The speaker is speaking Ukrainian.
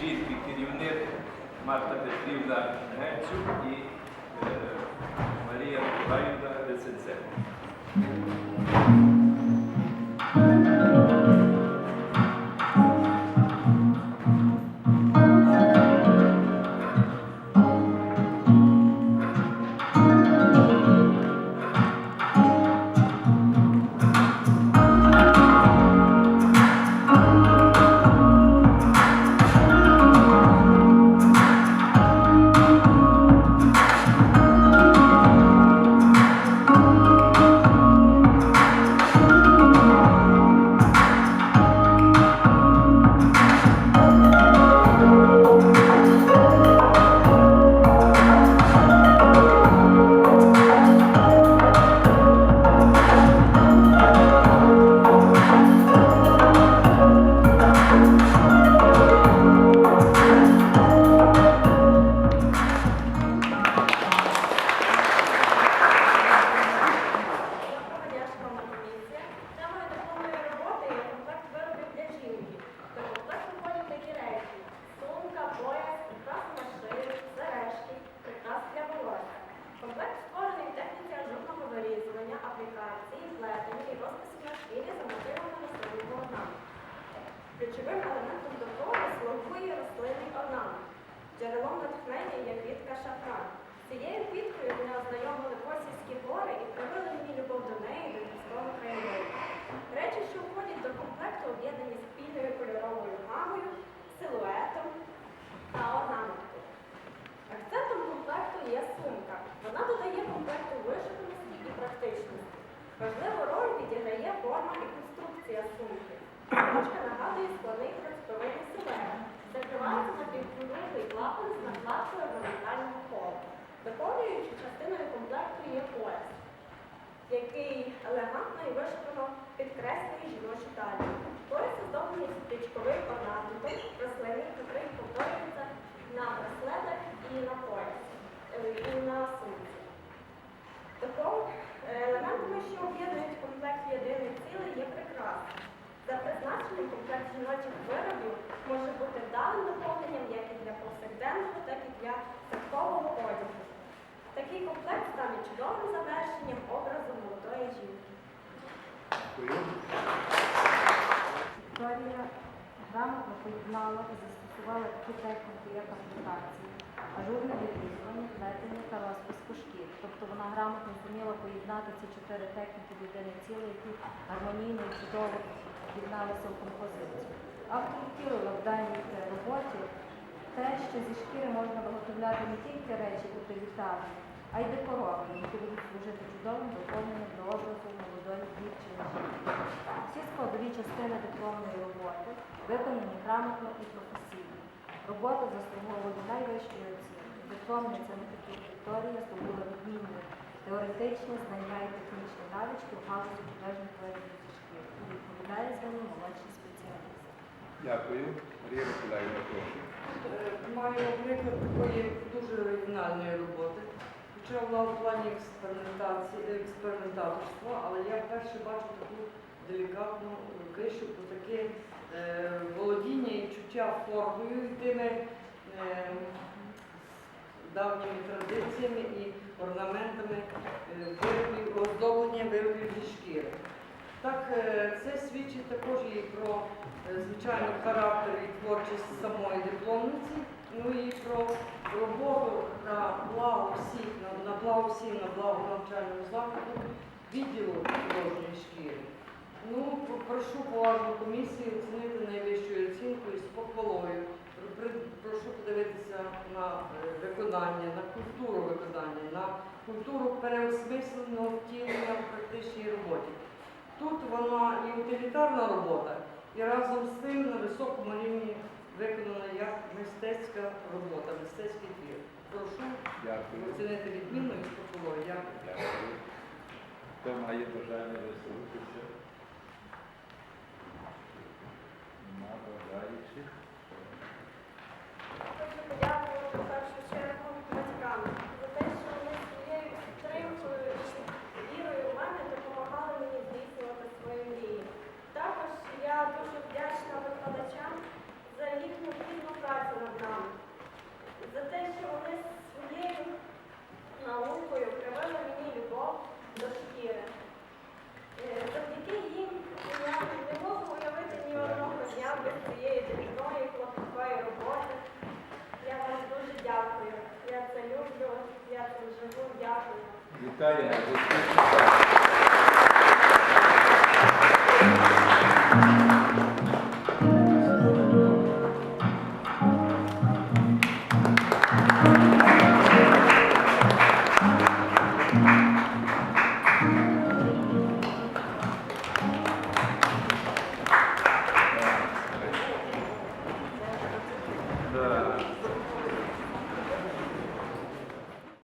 жінки, керівник Марта Петрівна Гемцюк і е, Марія Миколаївна Деценцева. Квітка шафран. Цією квіткою мене ознайомили косівські гори і привели мені любов до неї до міського краєвиду. Речі, що входять до комплекту, об'єднані спільною кольоровою гамою, силуетом та орнаменткою. Акцентом комплекту є сумка. Вона додає комплекту вишуканості і практичності. Важливу роль відіграє форма і конструкція сумки. Сумочка нагадує складний хрестовидний Доповнюючи частиною комплекту є пояс, який елегантно і вишукано підкреслює жіночу талію. Пояс оздоблений стрічковим орнаментом, рослинний, який повторюється на браслетах і на поясі, е, і на сумці. Також елементами, що об'єднують комплект в єдине є прикраси. За призначенням комплект жіночих виробів може бути вдалим доповненням як і для повсякденного, так і для святкового одягу. Такий комплект стане чудовим завершенням образу молодої жінки. Дякую. Вікторія грамотно поєднала і застосувала такі техніки, як аплікації, ажурне вирізування, плетення та розписку шкір. Тобто вона грамотно зуміла поєднати ці чотири техніки в єдине ціле, які гармонійно і чудово об'єдналися в композицію. Автор втілила в даній роботі те, що зі шкіри можна виготовляти не тільки речі утилітарні, а й декорові, які будуть служити чудовим доповненням до образу молодої дівчини жінки. Всі складові частини дипломної роботи виконані грамотно і професійно. Робота заслуговує найвищої оцінки. Дипломниця Микитюк Вікторія здобула відмінні теоретичні знання і технічні навички в галузі художніх зі шкіри і відповідає за ним молодший спеціаліст. Дякую. Марія Миколаївна, прошу. Е, Маю приклад такої дуже оригінальної роботи. Вона в плані експериментаторства, але я вперше бачу таку делікатну вишивку, таке е, володіння і чуття формою і тими е, давніми традиціями і орнаментами е, виробів, оздоблення виробів зі шкіри. Так, е, це свідчить також і про е, звичайно характер і творчість самої дипломниці, ну і про роботу на благо всіх, на, на благо всіх, на благо навчального закладу відділу художньої шкіри. Ну, прошу поважну комісію оцінити найвищою оцінкою з похвалою. Прошу подивитися на е, виконання, на культуру виконання, на культуру переосмисленого втілення в практичній роботі. Тут вона і утилітарна робота, і разом з тим на високому рівні виконана як мистецька робота, мистецький твір. Прошу Дякую. оцінити відмінно похвалою. Дякую. Дякую. Хто має бажання висловитися? Нема бажаючих. Це люблю, я тут живу, дякую. Вітаю.